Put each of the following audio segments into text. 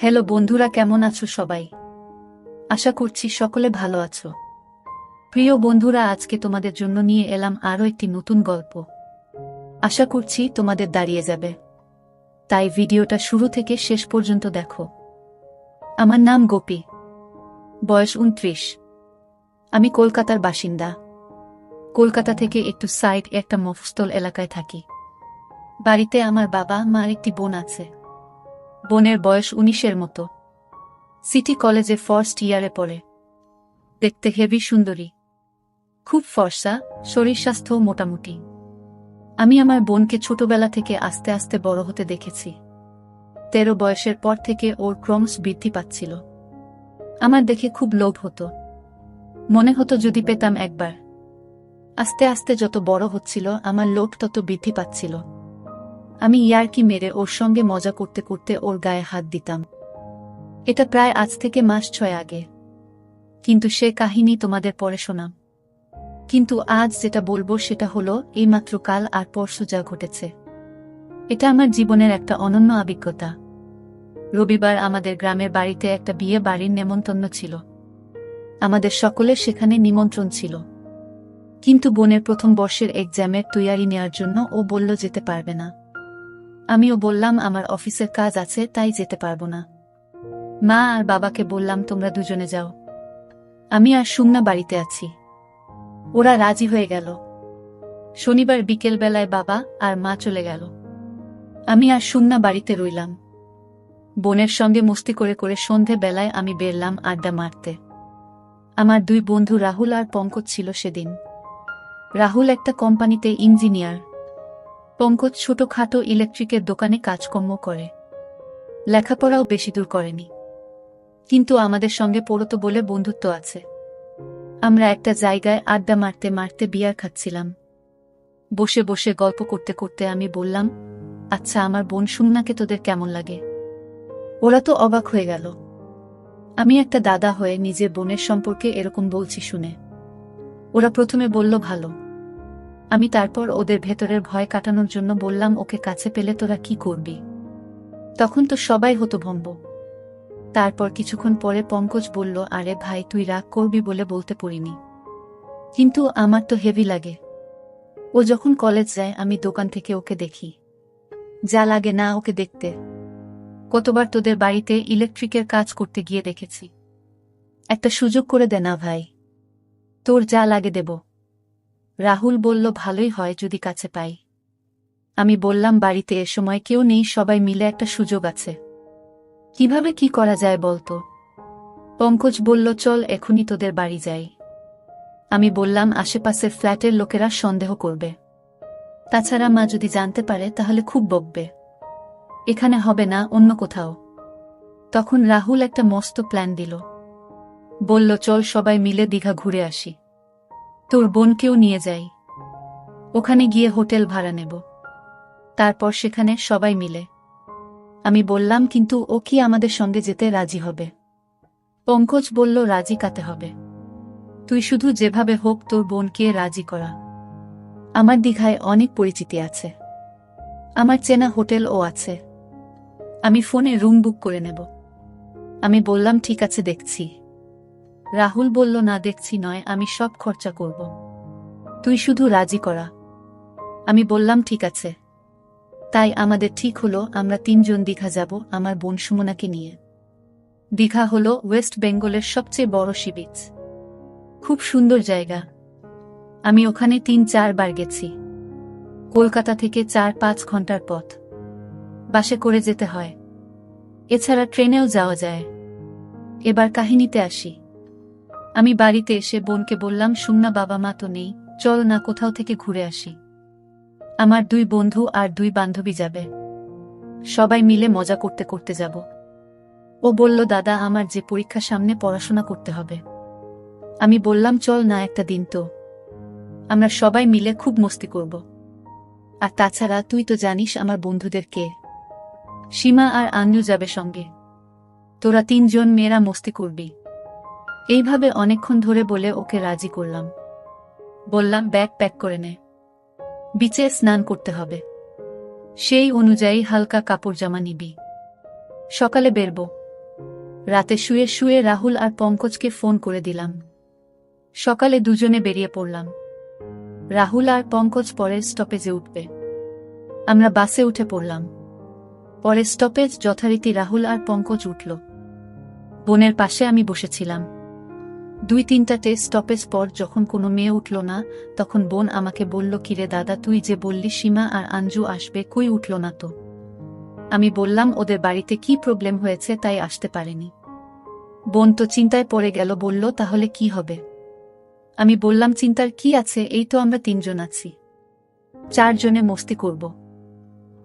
Hello বন্ধুরা, কেমন আছো সবাই? আশা করছি সকলে ভালো আছো। প্রিয় বন্ধুরা, আজকে তোমাদের জন্য নিয়ে এলাম আরও একটি নতুন গল্প। আশা করছি তোমাদের দাঁড়িয়ে যাবে। তাই ভিডিওটা শুরু থেকে শেষ পর্যন্ত দেখো। আমার নাম গোপী। বয়স উনত্রিশ আমি কলকাতার বাসিন্দা। কলকাতা থেকে একটু সাইড একটা মফস্তল এলাকায় থাকি। বাড়িতে আমার বাবা মার একটি বোন আছে। বোনের বয়স উনিশের মতো। সিটি কলেজে ফার্স্ট ইয়ারে পড়ে। দেখতে হেভি সুন্দরী। খুব ফর্সা, শরীর স্বাস্থ্য মোটামুটি। আমি আমার বোনকে ছোটবেলা থেকে আস্তে আস্তে বড় হতে দেখেছি। তেরো বয়সের পর থেকে ওর ক্রমশ বৃদ্ধি পাচ্ছিল। আমার দেখে খুব লোভ হতো। মনে হতো যদি পেতাম একবার। আস্তে আস্তে যত বড় হচ্ছিল, আমার লোভ তত বৃদ্ধি পাচ্ছিল। আমি ইয়ারকি মেরে ওর সঙ্গে মজা করতে করতে ওর গায়ে হাত দিতাম। এটা প্রায় আজ থেকে মাস ছয় আগে। কিন্তু সে কাহিনী তোমাদের পরে শোনাম কিন্তু আজ যেটা বলব সেটা হলো, এইমাত্র কাল আর পরশু যা ঘটেছে। এটা আমার জীবনের একটা অনন্য অভিজ্ঞতা। রবিবার আমাদের গ্রামের বাড়িতে একটা বিয়ে বাড়ির নেমন্তন্ন ছিল। আমাদের সকলের সেখানে নিমন্ত্রণ ছিল। কিন্তু বোনের প্রথম বর্ষের এক্সামের তৈয়ারি নেওয়ার জন্য ও বলল যেতে পারবে না। আমিও বললাম, আমার অফিসের কাজ আছে, তাই যেতে পারব না। মা আর বাবাকে বললাম, তোমরা দুজনে যাও। আমি আর সুমনা বাড়িতে আছি। ওরা রাজি হয়ে গেল। শনিবার বিকেল বেলায় বাবা আর মা চলে গেল। আমি আর সুমনা বাড়িতে রইলাম। বোনের সঙ্গে মস্তি করে করে সন্ধে বেলায় আমি বেরলাম আড্ডা মারতে। আমার দুই বন্ধু রাহুল আর পঙ্কজ ছিল সেদিন। রাহুল একটা কোম্পানিতে ইঞ্জিনিয়ার। পঙ্কজ ছোটখাটো ইলেকট্রিকের দোকানে কাজকর্ম করে। লেখাপড়াও বেশি দূর করেনি। কিন্তু আমাদের সঙ্গে পড়তো বলে বন্ধুত্ব আছে। আমরা একটা জায়গায় আড্ডা মারতে মারতে বিয়ার খাচ্ছিলাম। বসে বসে গল্প করতে করতে আমি বললাম আচ্ছা আমার বোন সুমনাকে তোদের কেমন লাগে? ওরা তো অবাক হয়ে গেল। আমি একটা দাদা হয়ে নিজের বোনের সম্পর্কে এরকম বলছি শুনে। ওরা প্রথমে বলল, ভালো। আমি তারপর ওদের ভেতরের ভয় কাটানোর জন্য বললাম, ওকে কাছে পেলে তোরা কি করবি? তখন তো সবাই হতো ভম্ব তারপর কিছুক্ষণ পরে পঙ্কজ বলল, আরে ভাই, তুই রাগ করবি বলে বলতে পড়িনি কিন্তু আমার তো হেভি লাগে। ও যখন কলেজ যায়, আমি দোকান থেকে ওকে দেখি। যা লাগে না ওকে দেখতে। কতবার তোদের বাড়িতে ইলেকট্রিকের কাজ করতে গিয়ে দেখেছি। একটা সুযোগ করে দে না ভাই। তোর যা লাগে দেব। রাহুল বলল, ভালোই হয় যদি কাছে পাই। আমি বললাম, বাড়িতে এ সময় কেউ নেই, সবাই মিলে একটা সুযোগ আছে। কীভাবে কি করা যায় বলতো? পঙ্কজ বলল, চল, এখনই তোদের বাড়ি যাই। আমি বললাম, আশেপাশের ফ্ল্যাটের লোকেরা সন্দেহ করবে। তাছাড়া মা যদি জানতে পারে, তাহলে খুব বকবে। এখানে হবে না, অন্য কোথাও। তখন রাহুল একটা মস্ত প্ল্যান দিল। বলল, চল, সবাই মিলে দীঘা ঘুরে আসি। তোর বোনকেও নিয়ে যাই। ওখানে গিয়ে হোটেল ভাড়া নেব। তারপর সেখানে সবাই মিলে। আমি বললাম, কিন্তু ও কি আমাদের সঙ্গে যেতে রাজি হবে? পঙ্কজ বলল, রাজি কাতে হবে। তুই শুধু যেভাবে হোক তোর বোনকে রাজি করা। আমার দীঘায় অনেক পরিচিতি আছে। আমার চেনা হোটেলও আছে। আমি ফোনে রুম বুক করে নেব। আমি বললাম, ঠিক আছে, দেখছি। রাহুল বলল, না, দেখছি নয়, আমি সব খরচা করব। তুই শুধু রাজি করা। আমি বললাম, ঠিক আছে। তাই আমাদের ঠিক হলো, আমরা তিনজন দীঘা যাব, আমার বোন সুমনাকে নিয়ে। দীঘা হল ওয়েস্ট বেঙ্গলের সবচেয়ে বড় সি বিচ খুব সুন্দর জায়গা। আমি ওখানে তিন, চারবার গেছি। কলকাতা থেকে চার, পাঁচ ঘণ্টার পথ। বাসে করে যেতে হয়। এছাড়া ট্রেনেও যাওয়া যায়। এবার কাহিনীতে আসি। আমি বাড়িতে এসে বোনকে বললাম, সুমনা, বাবা মা তো নেই। চল না, কোথাও থেকে ঘুরে আসি। আমার দুই বন্ধু আর দুই বান্ধবী যাবে। সবাই মিলে মজা করতে করতে যাব। ও বলল, দাদা, আমার যে পরীক্ষা সামনে পড়াশোনা করতে হবে। আমি বললাম, চল না, একটা দিন তো। আমরা সবাই মিলে খুব মস্তি করব। আর তাছাড়া, তুই তো জানিস আমার বন্ধুদের কে। সীমা আর আঞ্জু যাবে সঙ্গে। তোরা তিনজন মেয়েরা মস্তি করবি। এইভাবে অনেকক্ষণ ধরে বলে ওকে রাজি করলাম। বললাম, ব্যাগ প্যাক করে নে। বিচে স্নান করতে হবে। সেই অনুযায়ী হালকা কাপড় জামা নিবি। সকালে বেরব। রাতে শুয়ে শুয়ে রাহুল আর পঙ্কজকে ফোন করে দিলাম। সকালে দুজনে বেরিয়ে পড়লাম। রাহুল আর পঙ্কজ পরের স্টপেজে উঠবে। আমরা বাসে উঠে পড়লাম। পরের স্টপেজ যথারীতি রাহুল আর পঙ্কজ উঠল। বোনের পাশে আমি বসেছিলাম। দুই তিনটাতে স্টপেজ পর যখন কোনো মেয়ে উঠল না, তখন বোন আমাকে বলল, কিরে দাদা, তুই যে বললি সীমা আর আঞ্জু আসবে, কই উঠল না তো? আমি বললাম, ওদের বাড়িতে কি প্রবলেম হয়েছে, তাই আসতে পারেনি। বোন তো চিন্তায় পড়ে গেল, বলল, তাহলে কি হবে? আমি বললাম, চিন্তার কি আছে? এই তো আমরা তিনজন আছি। চারজনে মস্তি করব।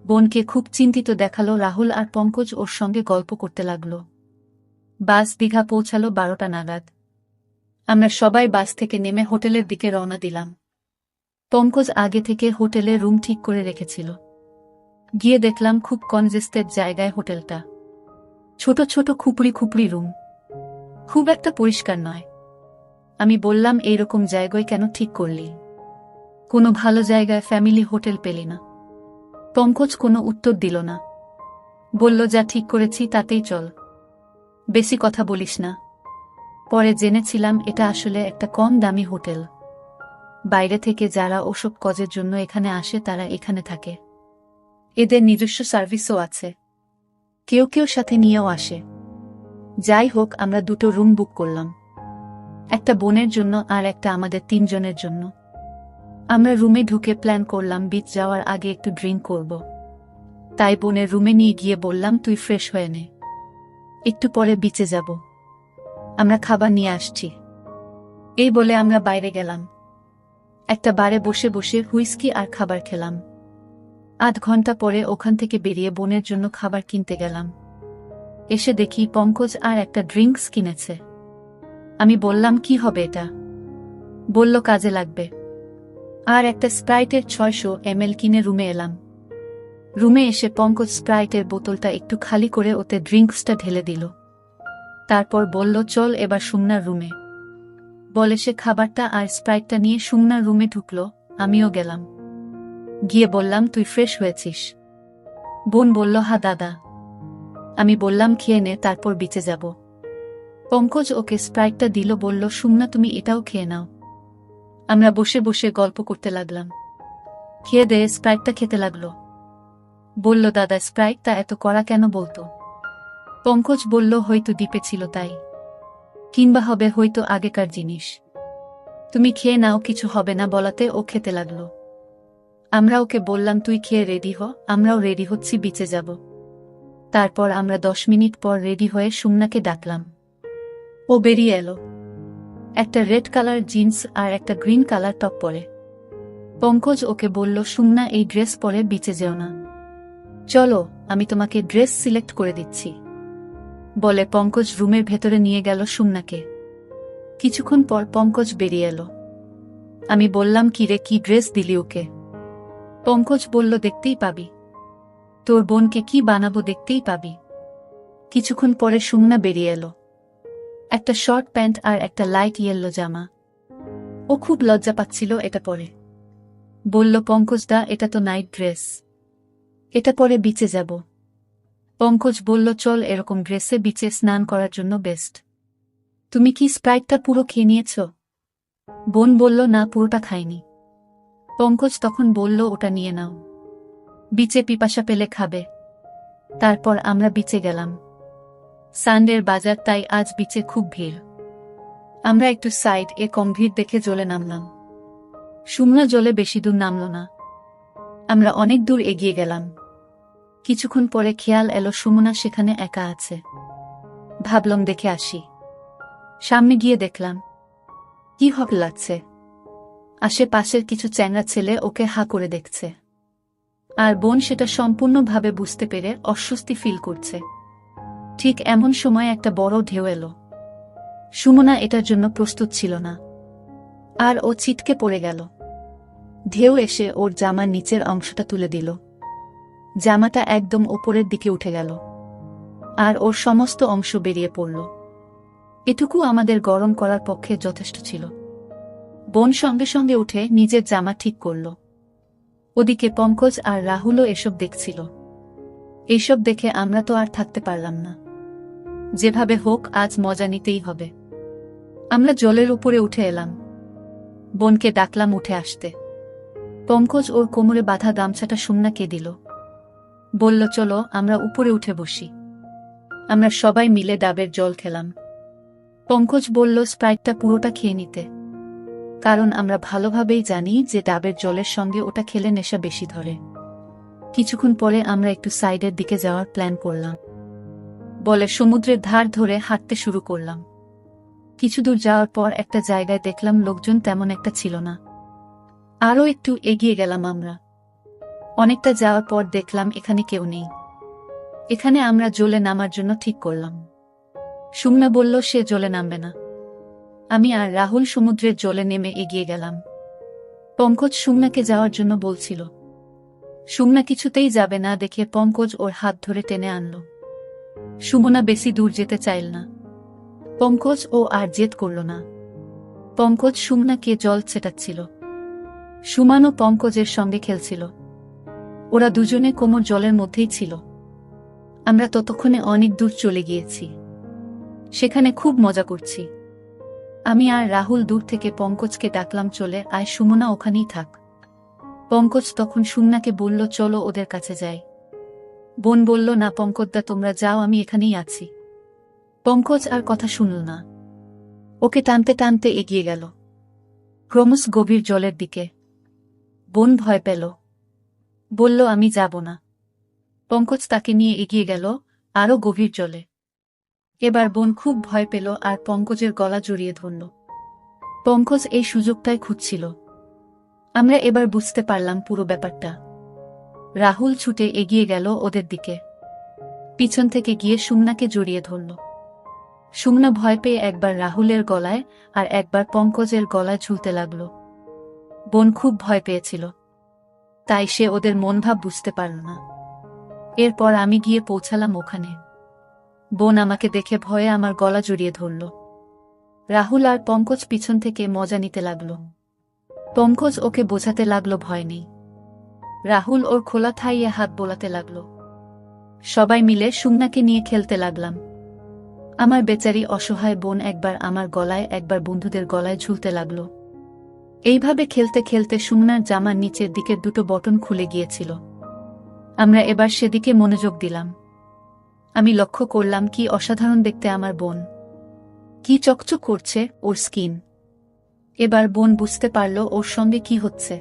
বোনকে খুব চিন্তিত দেখাল, রাহুল আর পঙ্কজ ওর সঙ্গে গল্প করতে লাগল। বাস দীঘা পৌঁছালো বারোটা নাগাদ। আমরা সবাই বাস থেকে নেমে হোটেলের দিকে রওনা দিলাম। পঙ্কজ আগে থেকে হোটেলে রুম ঠিক করে রেখেছিল। গিয়ে দেখলাম খুব কনজেস্টেড জায়গায় হোটেলটা। ছোট ছোট খুপড়ি খুপড়ি রুম। খুব একটা পরিষ্কার নয়। আমি বললাম, এইরকম জায়গায় কেন ঠিক করলি? কোনো ভালো জায়গায় ফ্যামিলি হোটেল পেলি না। পঙ্কজ কোনো উত্তর দিল না। বলল, যা ঠিক করেছি তাতেই চল। বেশি কথা বলিস না। পরে জেনেছিলাম এটা আসলে একটা কম দামি হোটেল। বাইরে থেকে যারা ওসব কজের জন্য এখানে আসে তারা এখানে থাকে। এদের নিজস্ব সার্ভিসও আছে। কেউ কেউ সাথে নিয়েও আসে। যাই হোক, আমরা দুটো রুম বুক করলাম। একটা বোনের জন্য আর একটা আমাদের তিনজনের জন্য। আমরা রুমে ঢুকে প্ল্যান করলাম বিচ যাওয়ার আগে একটু ড্রিঙ্ক করব। তাই বোনের রুমে নিয়ে গিয়ে বললাম, তুই ফ্রেশ হয়ে নে। একটু পরে বিচে যাব। আমরা খাবার নিয়ে আসছি। এই বলে আমরা বাইরে গেলাম। একটা বারে বসে বসে হুইস্কি আর খাবার খেলাম। আধ ঘণ্টা পরে ওখান থেকে বেরিয়ে বোনের জন্য খাবার কিনতে গেলাম। এসে দেখি পঙ্কজ আর একটা ড্রিঙ্কস কিনেছে। আমি বললাম, কি হবে এটা? বলল, কাজে লাগবে। আর একটা স্প্রাইটের ছয়শো এমএল কিনে রুমে এলাম। রুমে এসে পঙ্কজ স্প্রাইটের বোতলটা একটু খালি করে ওতে ড্রিঙ্কসটা ঢেলে দিল। তারপর বলল, চল এবার সুমনার রুমে। বলে সে খাবারটা আর স্প্রাইটটা নিয়ে সুমনার রুমে ঢুকলো, আমিও গেলাম। গিয়ে বললাম, তুই ফ্রেশ হয়েছিস? বোন বলল, হা দাদা। আমি বললাম, খেয়ে নে, তারপর বিচে যাব। পঙ্কজ ওকে স্প্রাইটটা দিল, বলল, সুমনা, তুমি এটাও খেয়ে নাও। আমরা বসে বসে গল্প করতে লাগলাম। খেয়ে দে, স্প্রাইটটা খেতে লাগল। বলল, দাদা, স্প্রাইটটা এত করা কেন বলতো? পঙ্কজ বলল, হয়তো দ্বীপে ছিল তাই। কিংবা হবে হয়তো আগেকার জিনিস। তুমি খেয়ে নাও, কিছু হবে না বলাতে ও খেতে লাগল। আমরা ওকে বললাম, তুই খেয়ে রেডি হ, আমরাও রেডি হচ্ছি, বিচে যাব। তারপর আমরা দশ মিনিট পর রেডি হয়ে সুমনাকে ডাকলাম। ও বেরিয়ে এলো। একটা রেড কালার জিন্স আর একটা গ্রিন কালার টপ পরে। পঙ্কজ ওকে বলল, সুমনা, এই ড্রেস পরে বিচে যেও না। চলো, আমি তোমাকে ড্রেস সিলেক্ট করে দিচ্ছি। বলে পঙ্কজ রুমের ভেতরে নিয়ে গেল সুমনাকে। কিছুক্ষণ পর পঙ্কজ বেরিয়ে এলো। আমি বললাম, কি রে, কি ড্রেস দিলি ওকে? পঙ্কজ বলল, দেখতেই পাবি। তোর বোনকে কি বানাবো দেখতেই পাবি। কিছুক্ষণ পরে সুমনা বেরিয়ে এলো। একটা শর্ট প্যান্ট আর একটা লাইট ইয়েলো জামা। ও খুব লজ্জা পাচ্ছিল এটা পরে। বলল পঙ্কজ দা এটা তো নাইট ড্রেস। এটা পরে বিচে যাব। পঙ্কজ বলল, চল এরকম ড্রেসে বিচে স্নান করার জন্য বেস্ট। তুমি কি স্প্রাইটটা পুরো খেয়ে নিয়েছ? বোন বলল, না, পুরোটা খাইনি। পঙ্কজ তখন বলল, ওটা নিয়ে নাও। বিচে পিপাসা পেলে খাবে। তারপর আমরা বিচে গেলাম। সানডের বাজার, তাই আজ বিচে খুব ভিড়। আমরা একটু সাইড এ কম ভিড় দেখে জলে নামলাম। সুমনা জলে বেশি দূর নামল না। আমরা অনেক দূর এগিয়ে গেলাম। কিছুক্ষণ পরে খেয়াল এলো সুমনা সেখানে একা আছে। ভাবলাম দেখে আসি। সামনে গিয়ে দেখলাম। কি হক লাগছে? আশেপাশের কিছু চ্যাংরা ছেলে ওকে হা করে দেখছে। আর বোন সেটা সম্পূর্ণভাবে বুঝতে পেরে অস্বস্তি ফিল করছে। ঠিক এমন সময় একটা বড় ঢেউ এলো। সুমনা এটার জন্য প্রস্তুত ছিল না। আর ও ছিটকে পড়ে গেল। ঢেউ এসে ওর জামার নিচের অংশটা তুলে দিল। জামাটা একদম ওপরের দিকে উঠে গেল। আর ওর সমস্ত অংশ বেরিয়ে পড়ল। এটুকু আমাদের গরম করার পক্ষে যথেষ্ট ছিল। বোন সঙ্গে সঙ্গে উঠে নিজের জামা ঠিক করল। ওদিকে পঙ্কজ আর রাহুলও এসব দেখছিল। এইসব দেখে আমরা তো আর থাকতে পারলাম না। যেভাবে হোক, আজ মজা নিতেই হবে। আমরা জলের উপরে উঠে এলাম। বোনকে ডাকলাম উঠে আসতে। পঙ্কজ ওর কোমরে বাঁধা গামছাটা সুমনাকে দিল। বলল, চলো, আমরা উপরে উঠে বসি। আমরা সবাই মিলে ডাবের জল খেলাম। পঙ্কজ বলল, স্প্রাইটটা পুরোটা খেয়ে নিতে। কারণ আমরা ভালোভাবেই জানি যে ডাবের জলের সঙ্গে ওটা খেলে নেশা বেশি ধরে। কিছুক্ষণ পরে আমরা একটু সাইডের দিকে যাওয়ার প্ল্যান করলাম। বলে সমুদ্রের ধার ধরে হাঁটতে শুরু করলাম। কিছু দূর যাওয়ার পর একটা জায়গায় দেখলাম লোকজন তেমন একটা ছিল না। আরও একটু এগিয়ে গেলাম আমরা। অনেকটা যাওয়ার পর দেখলাম এখানে কেউ নেই। এখানে আমরা জলে নামার জন্য ঠিক করলাম। সুমনা বলল, সে জলে নামবে না। আমি আর রাহুল সমুদ্রের জলে নেমে এগিয়ে গেলাম। পঙ্কজ সুমনাকে যাওয়ার জন্য বলছিল। সুমনা কিছুতেই যাবে না দেখে পঙ্কজ ওর হাত ধরে টেনে আনল। সুমনা বেশি দূর যেতে চাইল না। পঙ্কজ ও আর জেদ করল না। পঙ্কজ সুমনাকে জল ছেটাচ্ছিল। সুমানও পঙ্কজের সঙ্গে খেলছিল। ওরা দুজনে কোমর জলের মধ্যেই ছিল। আমরা ততক্ষণে অনেক দূর চলে গিয়েছি। সেখানে খুব মজা করছি। আমি আর রাহুল দূর থেকে পঙ্কজকে ডাকলাম, চলে আয়, সুমনা ওখানেই থাক। পঙ্কজ তখন সুমনাকে বলল, চলো ওদের কাছে যাই। বোন বলল, না পঙ্কজদা, তোমরা যাও, আমি এখানেই আছি। পঙ্কজ আর কথা শুনল না। ওকে টানতে টানতে এগিয়ে গেল। ক্রমশ গভীর জলের দিকে। বোন ভয় পেল। বলল, আমি যাব না। পঙ্কজ তাকে নিয়ে এগিয়ে গেল, আরও গভীর জলে। এবার বোন খুব ভয় পেল আর পঙ্কজের গলা জড়িয়ে ধরল। পঙ্কজ এই সুযোগটাই খুঁজছিল। আমরা এবার বুঝতে পারলাম পুরো ব্যাপারটা। রাহুল ছুটে এগিয়ে গেল ওদের দিকে। পিছন থেকে গিয়ে সুমনাকে জড়িয়ে ধরল। সুমনা ভয় পেয়ে একবার রাহুলের গলায় আর একবার পঙ্কজের গলায় ঝুলতে লাগল। বোন খুব ভয় পেয়েছিল। তাই সে ওদের মনভাব বুঝতে পারল না। এরপর আমি গিয়ে পৌঁছালাম ওখানে। বোন আমাকে দেখে ভয়ে আমার গলা জড়িয়ে ধরল। রাহুল আর পঙ্কজ পিছন থেকে মজা নিতে লাগল। পঙ্কজ ওকে বোঝাতে লাগল ভয় নেই। রাহুল ওর খোলা থাইয়ে হাত বোলাতে লাগল। সবাই মিলে সুমনাকে নিয়ে খেলতে লাগলাম। আমার বেচারি অসহায় বোন একবার আমার গলায়, একবার বন্ধুদের গলায় ঝুলতে লাগল। এইভাবে খেলতে খেলতে সুমনার জামার নিচের দিকের দুটো বটন খুলে গিয়েছিল। আমরা এবার সেদিকে মনোযোগ দিলাম। আমি লক্ষ্য করলাম কি অসাধারণ দেখতে আমার বোন। কি চকচক করছে ওর স্কিন। এবার বোন বুঝতে পারল ওর সঙ্গে কি হচ্ছে।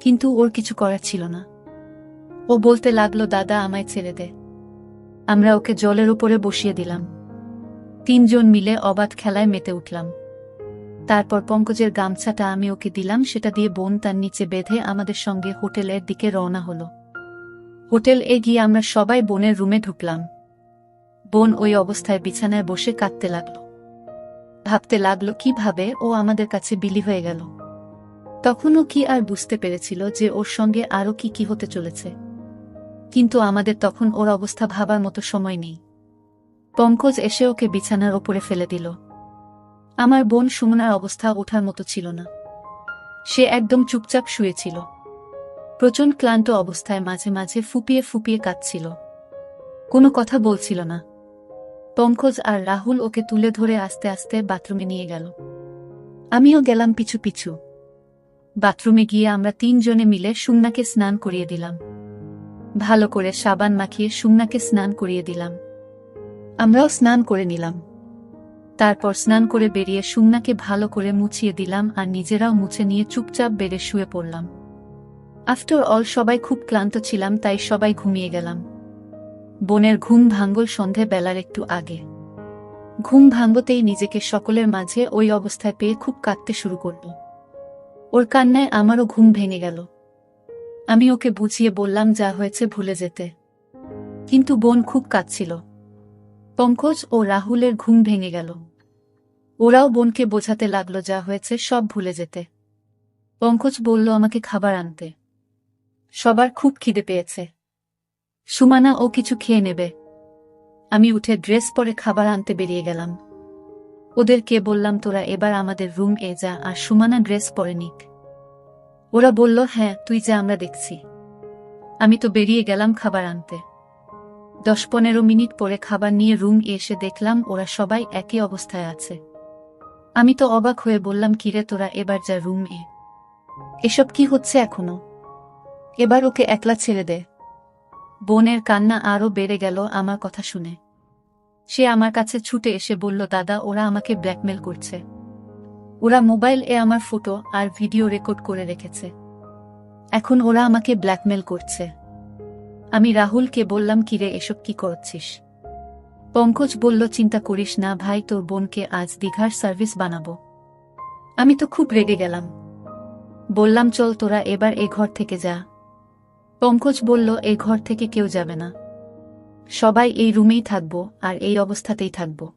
কিন্তু ওর কিছু করার ছিল না। ও বলতে লাগল, দাদা, আমায় ছেড়ে দে। আমরা ওকে জলের উপরে বসিয়ে দিলাম। তিনজন মিলে অবাধ খেলায় মেতে উঠলাম। তারপর পঙ্কজের গামছাটা আমি ওকে দিলাম, সেটা দিয়ে বোন তার নিচে বেঁধে আমাদের সঙ্গে হোটেলের দিকে রওনা হলো। হোটেল এ গিয়ে আমরা সবাই বোনের রুমে ঢুকলাম। বোন ওই অবস্থায় বিছানায় বসে কাঁদতে লাগল। ভাবতে লাগল, কীভাবে ও আমাদের কাছে বিলি হয়ে গেল? তখনও কি আর বুঝতে পেরেছিল যে ওর সঙ্গে আরও কি কি হতে চলেছে। কিন্তু আমাদের তখন ওর অবস্থা ভাবার মতো সময় নেই। পঙ্কজ এসে ওকে বিছানার ওপরে ফেলে দিল। আমার বোন সুমনার অবস্থা ওঠার মতো ছিল না। সে একদম চুপচাপ শুয়েছিল। প্রচণ্ড ক্লান্ত অবস্থায় মাঝে মাঝে ফুপিয়ে ফুপিয়ে কাঁদছিল। কোনো কথা বলছিল না। পঙ্কজ আর রাহুল ওকে তুলে ধরে আস্তে আস্তে বাথরুমে নিয়ে গেল। আমিও গেলাম পিছু পিছু। বাথরুমে গিয়ে আমরা তিনজনে মিলে সুমনাকে স্নান করিয়ে দিলাম। ভালো করে সাবান মাখিয়ে সুমনাকে স্নান করিয়ে দিলাম। আমরাও স্নান করে নিলাম। তারপর স্নান করে বেরিয়ে সুমনাকে ভালো করে মুছিয়ে দিলাম আর নিজেরাও মুছে নিয়ে চুপচাপ বেড়ে শুয়ে পড়লাম। আফটার অল সবাই খুব ক্লান্ত ছিলাম, তাই সবাই ঘুমিয়ে গেলাম। বোনের ঘুম ভাঙ্গল সন্ধে বেলার একটু আগে। ঘুম ভাঙ্গতেই নিজেকে সকলের মাঝে ওই অবস্থায় পেয়ে খুব কাঁদতে শুরু করল। ওর কান্নায় আমারও ঘুম ভেঙে গেল। আমি ওকে বুঝিয়ে বললাম, যা হয়েছে ভুলে যেতে। কিন্তু বোন খুব কাঁদছিল। পঙ্কজ ও রাহুলের ঘুম ভেঙে গেল। ওরাও বোনকে বোঝাতে লাগল যা হয়েছে, সব ভুলে যেতে। পঙ্কজ বলল, আমাকে খাবার আনতে। সবার খুব খিদে পেয়েছে। সুমানা, ও কিছু খেয়ে নেবে। আমি উঠে ড্রেস পরে খাবার আনতে বেরিয়ে গেলাম। ওদেরকে বললাম, তোরা এবার আমাদের রুম এ যা। আর সুমানা ড্রেস পরে নিক। ওরা বলল হ্যাঁ তুই যা, আমরা দেখছি। আমি তো বেরিয়ে গেলাম খাবার আনতে। দশ পনেরো মিনিট পরে খাবার নিয়ে রুম এসে দেখলাম, ওরা সবাই একই অবস্থায় আছে। আমি তো অবাক হয়ে বললাম, কিরে, তোরা এবার যা রুম এ। এসব কি হচ্ছে এখনও? এবার ওকে একলা ছেড়ে দে বোনের কান্না আরও বেড়ে গেল আমার কথা শুনে। সে আমার কাছে ছুটে এসে বলল, দাদা, ওরা আমাকে ব্ল্যাকমেল করছে। ওরা মোবাইল এ আমার ফটো আর ভিডিও রেকর্ড করে রেখেছে। এখন ওরা আমাকে ব্ল্যাকমেল করছে। আমি রাহুলকে বললাম, কিরে, এসব কি করছিস? পঙ্কজ বলল, চিন্তা করিস না ভাই, তোর বোনকে আজ দীঘার সার্ভিস বানাবো। আমি তো খুব রেগে গেলাম। বললাম, চল তোরা এবার এ ঘর থেকে যা। পঙ্কজ বলল এই ঘর থেকে কেউ যাবে না। সবাই এই রুমেই থাকব আর এই অবস্থাতেই থাকব।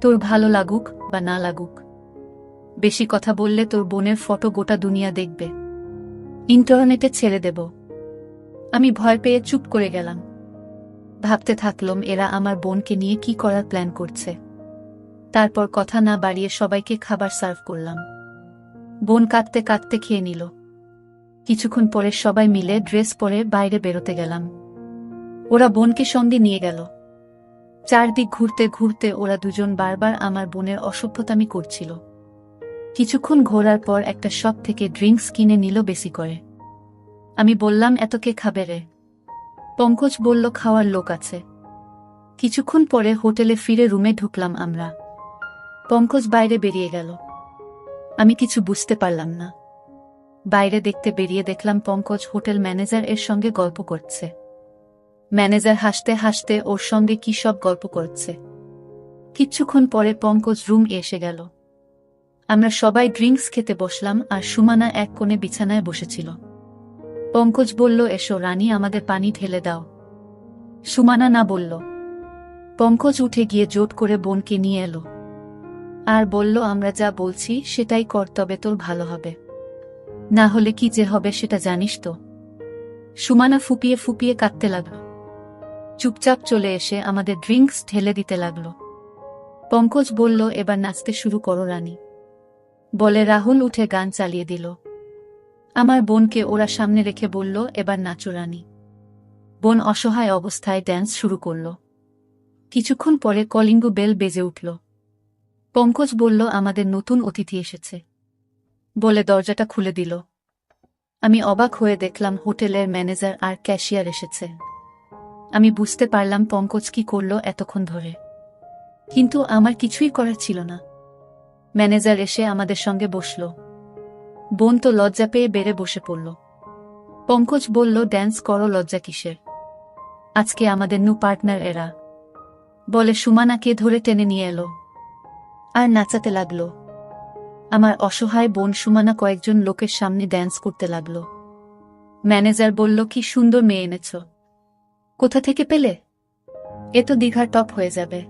তোর ভালো লাগুক বা না লাগুক। বেশি কথা বললে তোর বোনের ফটো গোটা দুনিয়া দেখবে। ইন্টারনেটে ছেড়ে দেব। আমি ভয় পেয়ে চুপ করে গেলাম। ভাবতে থাকলাম এরা আমার বোনকে নিয়ে কি করার প্ল্যান করছে। তারপর কথা না বাড়িয়ে সবাইকে খাবার সার্ভ করলাম। বোন কাঁদতে কাঁদতে খেয়ে নিল। কিছুক্ষণ পরে সবাই মিলে ড্রেস পরে বাইরে বেরোতে গেলাম। ওরা বোনকে সঙ্গে নিয়ে গেল। চারদিক ঘুরতে ঘুরতে ওরা দুজন বারবার আমার বোনের অসভ্যতামি করছিল। কিছুক্ষণ ঘোরার পর একটা শপ থেকে ড্রিঙ্কস কিনে নিল বেশি করে। আমি বললাম, এত কে খাবে রে? পঙ্কজ বলল, খাওয়ার লোক আছে। কিছুক্ষণ পরে হোটেলে ফিরে রুমে ঢুকলাম আমরা। পঙ্কজ বাইরে বেরিয়ে গেল। আমি কিছু বুঝতে পারলাম না। বাইরে দেখতে বেরিয়ে দেখলাম পঙ্কজ হোটেল ম্যানেজার এর সঙ্গে গল্প করছে। ম্যানেজার হাসতে হাসতে ওর সঙ্গে কি সব গল্প করছে। কিছুক্ষণ পরে পঙ্কজ রুম এসে গেল। আমরা সবাই ড্রিঙ্কস খেতে বসলাম আর সুমানা এক কোণে বিছানায় বসেছিল। পঙ্কজ বলল, এসো, রানী, আমাদের পানি ঢেলে দাও। সুমানা না বলল। পঙ্কজ উঠে গিয়ে জোট করে বোনকে নিয়ে এলো। আর বলল, আমরা যা বলছি, সেটাই কর, তবে তোর ভালো হবে। না হলে কি যে হবে, সেটা জানিস তো? সুমানা ফুপিয়ে ফুপিয়ে কাঁদতে লাগল। চুপচাপ চলে এসে আমাদের ড্রিঙ্কস ঢেলে দিতে লাগল। পঙ্কজ বলল, এবার নাচতে শুরু করো, রানী। বলে রাহুল উঠে গান চালিয়ে দিল। আমার বোনকে ওরা সামনে রেখে বলল, এবার নাচো রানী। বোন অসহায় অবস্থায় ড্যান্স শুরু করল। কিছুক্ষণ পরে কলিঙ্গ বেল বেজে উঠল। পঙ্কজ বলল, আমাদের নতুন অতিথি এসেছে। বলে দরজাটা খুলে দিল। আমি অবাক হয়ে দেখলাম, হোটেলের ম্যানেজার আর ক্যাশিয়ার এসেছে। আমি বুঝতে পারলাম পঙ্কজ কি করল এতক্ষণ ধরে। কিন্তু আমার কিছুই করার ছিল না। ম্যানেজার এসে আমাদের সঙ্গে বসল। বোন তো লজ্জা পেয়ে বেড়ে বসে পড়ল। পঙ্কজ বলল ড্যান্স করো, লজ্জা কিসের? আজকে আমাদের নু পার্টনার এরা। বলে সুমানাকে ধরে টেনে নিয়ে এলো। আর নাচাতে লাগল। আমার অসহায় বোন সুমানা কয়েকজন লোকের সামনে ড্যান্স করতে লাগল। ম্যানেজার বলল, কি সুন্দর মেয়ে এনেছ। কোথা থেকে পেলে? এ তো দীঘার টপ হয়ে যাবে।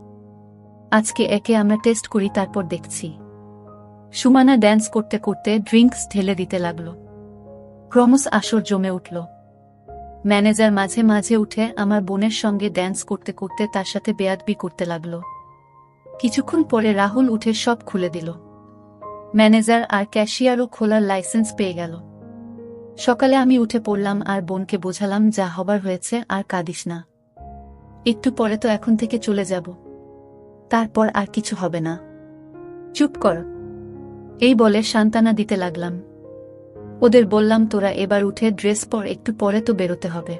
আজকে একে আমরা টেস্ট করি, তারপর দেখছি। সুমানা ড্যান্স করতে করতে ড্রিঙ্কস ঢেলে দিতে লাগল। ক্রমশ আসর জমে উঠল। ম্যানেজার মাঝে মাঝে উঠে আমার বোনের সঙ্গে ড্যান্স করতে করতে তার সাথে বেয়াদবি করতে লাগল। কিছুক্ষণ পরে রাহুল উঠে সব খুলে দিল। ম্যানেজার আর ক্যাশিয়ারও খোলার লাইসেন্স পেয়ে গেল। সকালে আমি উঠে পড়লাম আর বোনকে বোঝালাম যা হবার হয়েছে আর কাঁদিস না। একটু পরে তো এখন থেকে চলে যাব। তারপর আর কিছু হবে না। চুপ কর। এই বলে সান্তানা দিতে লাগলাম। ওদের বললাম, তোরা এবার উঠে ড্রেস পর, একটু পরে তো বেরোতে হবে।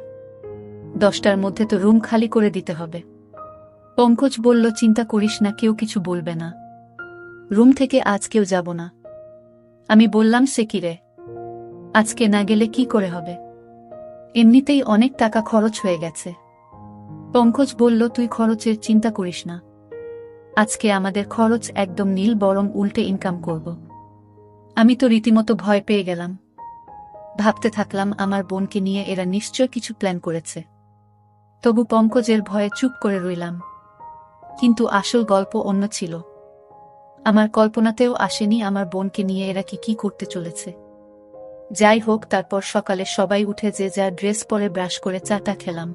দশটার মধ্যে তো রুম খালি করে দিতে হবে। পঙ্কজ বলল, চিন্তা করিস না, কেউ কিছু বলবে না। রুম থেকে আজ কেউ যাব না। আমি বললাম, সে কিরে আজকে না গেলে কি করে হবে? এমনিতেই অনেক টাকা খরচ হয়ে গেছে। পঙ্কজ বলল, তুই খরচের চিন্তা করিস না। আজকে আমাদের খরচ একদম নীল, বরং উল্টে ইনকাম করব। আমি তো রীতিমতো ভয় পেয়ে গেলাম। ভাবতে থাকলাম আমার বোনকে নিয়ে এরা নিশ্চয় কিছু প্ল্যান করেছে। তবু পঙ্কজের ভয়ে চুপ করে রইলাম। কিন্তু আসল গল্প অন্য ছিল। আমার কল্পনাতেও আসেনি আমার বোনকে নিয়ে এরা কি কি করতে চলেছে। যাই হোক, তারপর সকালে সবাই উঠে যে যা ড্রেস পরে ব্রাশ করে চাটা খেলাম।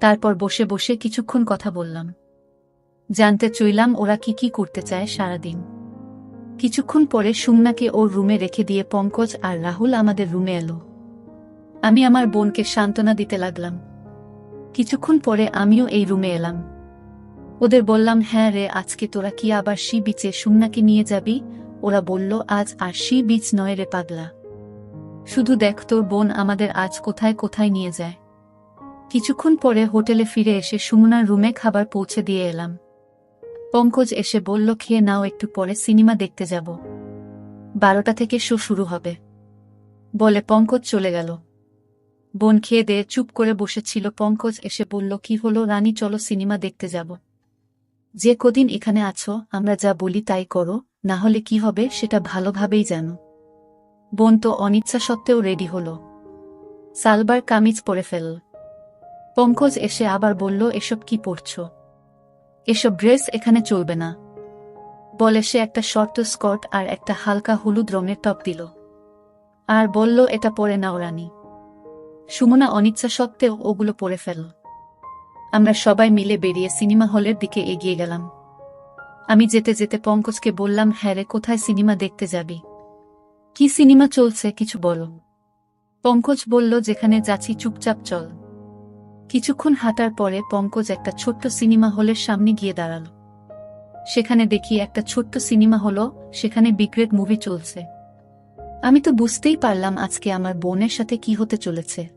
তারপর বসে বসে কিছুক্ষণ কথা বললাম। জানতে চইলাম ওরা কি কি করতে চায় সারাদিন। কিছুক্ষণ পরে সুমনাকে ওর রুমে রেখে দিয়ে পঙ্কজ আর রাহুল আমাদের রুমে এলো। আমি আমার বোনকে সান্ত্বনা দিতে লাগলাম। কিছুক্ষণ পরে আমিও এই রুমে এলাম। ওদের বললাম হ্যাঁ রে, আজকে তোরা কি আবার সি বিচে সুমনাকে নিয়ে যাবি? ওরা বলল, আজ আর সি বিচ নয় রে পাগলা। শুধু দেখ তোর বোন আমাদের আজ কোথায় কোথায় নিয়ে যায়। কিছুক্ষণ পরে হোটেলে ফিরে এসে সুমনার রুমে খাবার পৌঁছে দিয়ে এলাম। পঙ্কজ এসে বলল, খেয়ে নাও, একটু পরে সিনেমা দেখতে যাব। বারোটা থেকে শো শুরু হবে। বলে পঙ্কজ চলে গেল। বোন খেয়ে দিয়ে চুপ করে বসেছিল। পঙ্কজ এসে বলল, কি হলো রানী, চলো সিনেমা দেখতে যাব। যে কদিন এখানে আছো, আমরা যা বলি তাই করো, না হলে কি হবে সেটা ভালোভাবেই জানো। বোন তো অনিচ্ছা সত্ত্বেও রেডি হলো। সালবার কামিজ পরে ফেল পঙ্কজ এসে আবার বলল, এসব কি পড়ছ? এসব ড্রেস এখানে চলবে না। বলে সে একটা শর্ট স্কট আর একটা হালকা হলুদ রঙের টপ দিল। আর বলল, এটা পরে নাও, রানী। সুমনা অনিচ্ছা সত্ত্বেও ওগুলো পরে ফেল আমরা সবাই মিলে বেরিয়ে সিনেমা হলের দিকে এগিয়ে গেলাম। আমি যেতে যেতে পঙ্কজকে বললাম হ্যাঁ রে, কোথায় সিনেমা দেখতে যাবি? কি সিনেমা চলছে, কিছু বলো? পঙ্কজ বলল, যেখানে যাচ্ছি, চুপচাপ চল। কিছুক্ষণ হাঁটার পরে পঙ্কজ একটা ছোট্ট সিনেমা হলের সামনে গিয়ে দাঁড়াল। সেখানে দেখি একটা ছোট্ট সিনেমা হলো, সেখানে বিগ্রেড মুভি চলছে। আমি তো বুঝতেই পারলাম আজকে আমার বোনের সাথে কি হতে চলেছে।